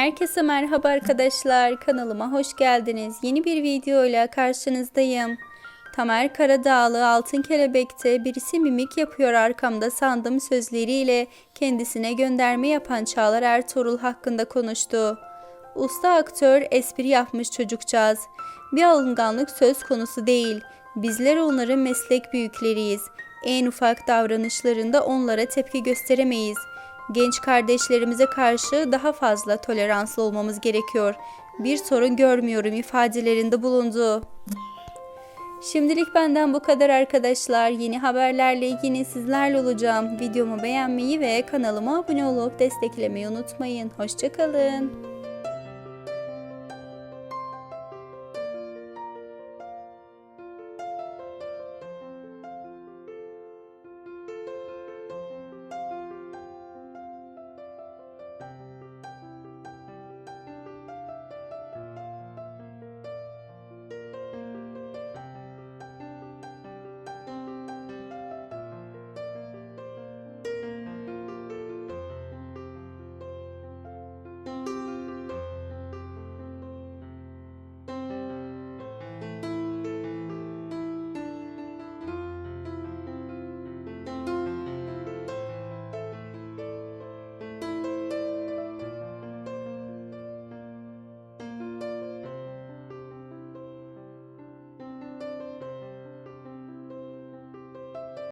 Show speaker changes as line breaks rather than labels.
Herkese merhaba arkadaşlar. Kanalıma hoş geldiniz. Yeni bir videoyla karşınızdayım. Tamer Karadağlı Altın Kelebek'te birisi mimik yapıyor arkamda sandım sözleriyle kendisine gönderme yapan Çağlar Ertuğrul hakkında konuştu. Usta aktör espri yapmış çocukcağız. Bir alınganlık söz konusu değil. Bizler onların meslek büyükleriyiz. En ufak davranışlarında onlara tepki gösteremeyiz. Genç kardeşlerimize karşı daha fazla toleranslı olmamız gerekiyor. Bir sorun görmüyorum ifadelerinde bulundu. Şimdilik benden bu kadar arkadaşlar. Yeni haberlerle yine sizlerle olacağım. Videomu beğenmeyi ve kanalıma abone olup desteklemeyi unutmayın. Hoşçakalın.